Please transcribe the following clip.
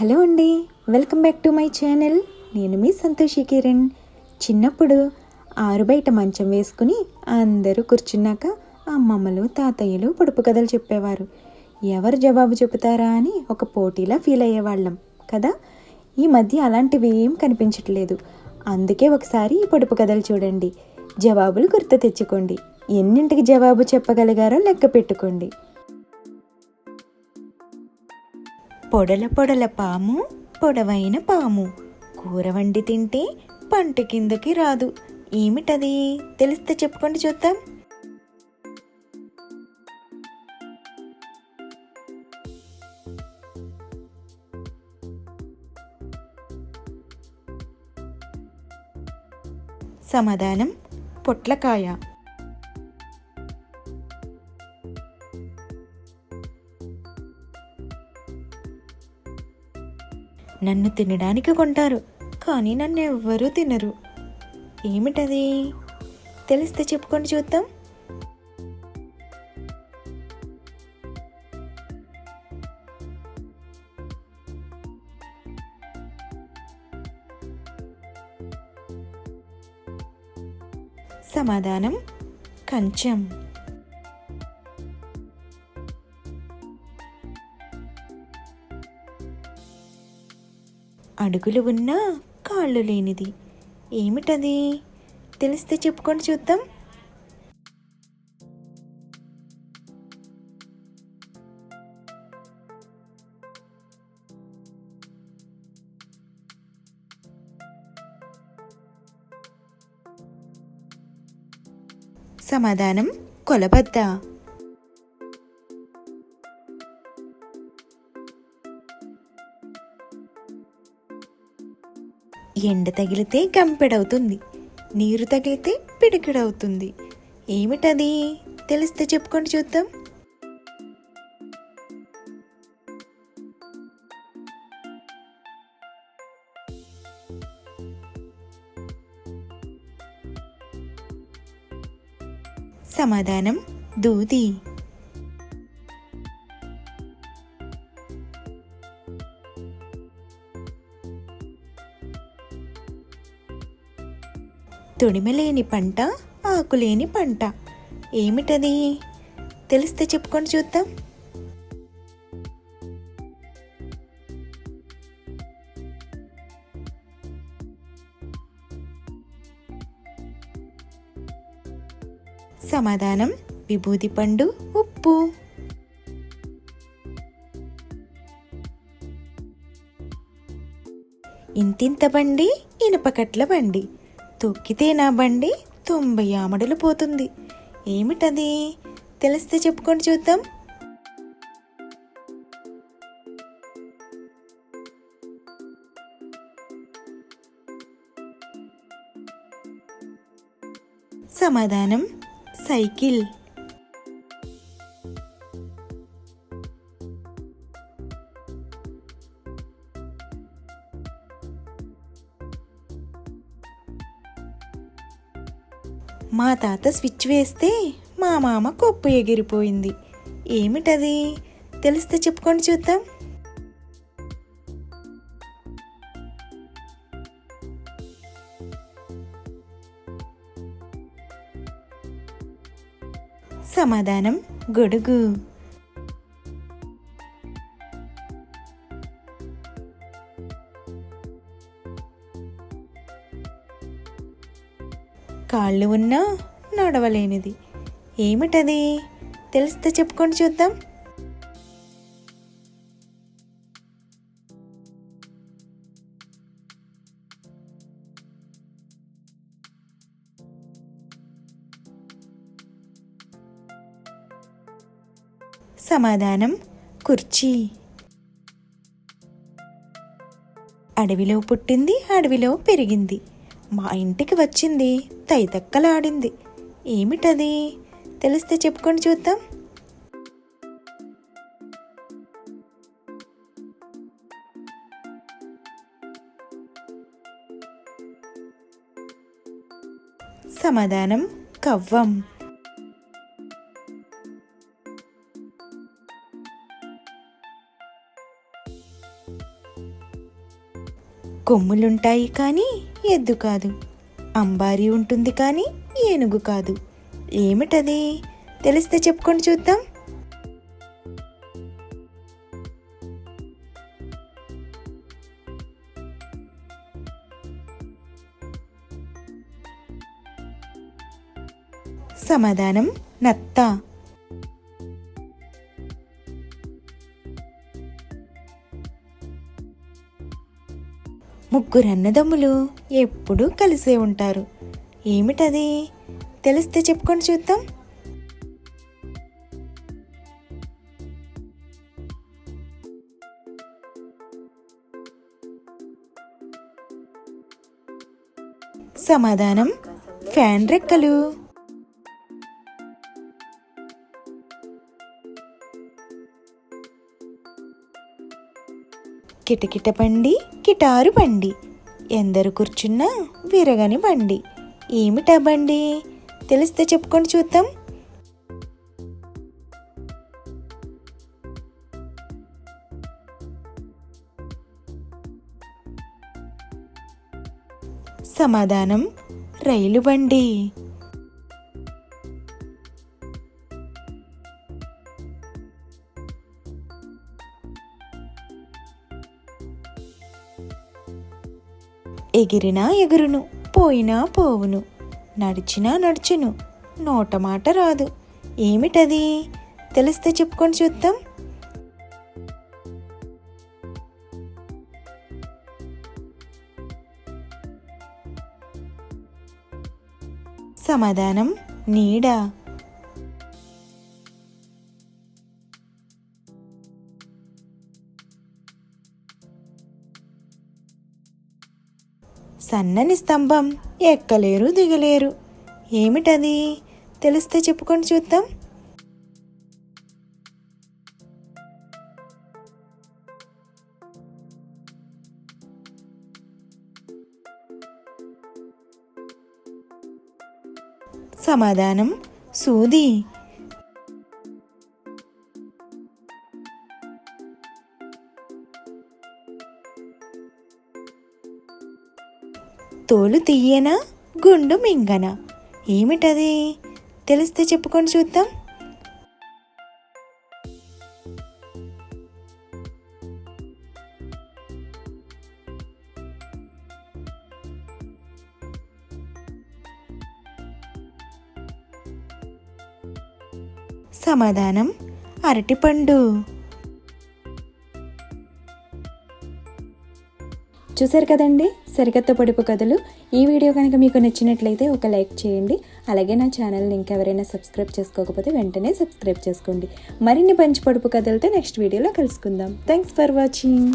Hello అండి welcome back to my channel. నేను మీ సంతోషి కిరణ్. చిన్నప్పుడు ఆరు బయట మంచం వేసుకుని అందరూ కూర్చున్నాక అమ్మమ్మలు తాతయ్యలు పొడుపు కథలు చెప్పేవారు. ఎవరు జవాబు చెబుతారా అని ఒక పోటీలా ఫీల్ అయ్యేవాళ్ళం కదా? ఈ మధ్య అలాంటివి ఏం కనిపించట్లేదు. అందుకే ఒకసారి ఈ పొడుపు కథలు చూడండి. జవాబులు గుర్తు తెచ్చుకోండి. ఎన్నింటికి జవాబు చెప్పగలిగారో లెక్క పెట్టుకోండి. పొడల పొడల పాము పొడవైన పాము. కూర వండి తింటే పంట కిందకి రాదు. ఏమిటది? తెలిస్తే చెప్పుకోండి చూద్దాం. సమాధానం పొట్లకాయ. నన్ను తినడానికి కొంటారు కానీ నన్ను ఎవ్వరూ తినరు. ఏమిటది? తెలిస్తే చెప్పుకోండి చూద్దాం. సమాధానం కంచం. అడుగులు ఉన్నా కాళ్ళు లేనిది. ఏమిటది? తెలిస్తే చెప్పుకొని చూద్దాం. సమాధానం కొలబద్ద. ఎండ తగిలితే గంపెడవుతుంది నీరు తగిలితే పిడికిడవుతుంది. ఏమిటది? తెలిస్తే చెప్పుకోండి చూద్దాం. సమాధానం దూది. తొడిమలేని పంట ఆకులేని పంట. ఏమిటది? తెలిస్తే చెప్పుకొని చూద్దాం. సమాధానం విభూది పండు ఉప్పు. ఇంతింత బండి ఇనుపకట్ల బండి. తొక్కితే నా బండి తొంభై ఆమడలు పోతుంది. ఏమిటది? తెలిస్తే చెప్పుకొని చూద్దాం. సమాధానం సైకిల్. మా తాత స్విచ్ వేస్తే మా మామ కొప్పు ఎగిరిపోయింది. ఏమిటది? తెలిస్తే చెప్పుకొని చూద్దాం. సమాధానం గొడుగు. కాళ్ళు ఉన్నా నడవలేనిది. ఏమిటది? తెలిస్తే చెప్పుకొని చూద్దాం. సమాధానం కుర్చీ. అడవిలో పుట్టింది అడవిలో పెరిగింది. మా ఇంటికి వచ్చింది తైతక్కలాడింది. ఏమిటది? తెలిస్తే చెప్పుకొని చూద్దాం. సమాధానం కవ్వం. కొమ్ములుంటాయి కానీ ఎద్దు కాదు. అంబారి ఉంటుంది కానీ ఏనుగు కాదు. ఏమిటది? తెలిస్తే చెప్పుకొని చూద్దాం. సమాధానం నత్త. ముగ్గురు అన్నదమ్ములు ఎప్పుడూ కలిసే ఉంటారు. ఏమిటది? తెలిస్తే చెప్పుకొని చూద్దాం. సమాధానం ఫ్యాన్ రెక్కలు. కిటకిట బండి కిటారు బండి. ఎందరు కూర్చున్నా విరగని బండి. ఏమిటా బండి? తెలిస్తే చెప్పుకొని చూద్దాం. సమాధానం రైలు బండి. ఎగిరినా ఎగురును పోయినా పోవును నడిచినా నడుచును నోట మాట రాదు. ఏమిటది? తెలిస్తే చెప్పుకొని చూద్దాం. సమాధానం నీడా. సన్నని స్తంభం ఎక్కలేరు దిగలేరు. ఏమిటది? తెలిస్తే చెప్పుకొని చూద్దాం. సమాధానం సూది. తోలు తీయనా గుండు మింగన? ఏమిటది? తెలిస్తే చెప్పుకొని చూద్దాం. సమాధానం అరటిపండు. చూసారు కదండి? సరికొత్త పొడుపు కథలు. ఈ వీడియో కనుక మీకు నచ్చినట్లయితే ఒక లైక్ చేయండి. అలాగే నా ఛానల్ని ఇంకెవరైనా సబ్స్క్రైబ్ చేసుకోకపోతే వెంటనే సబ్స్క్రైబ్ చేసుకోండి. మరిన్ని పంచి పొడుపు కథలతో నెక్స్ట్ వీడియోలో కలుసుకుందాం. Thanks for watching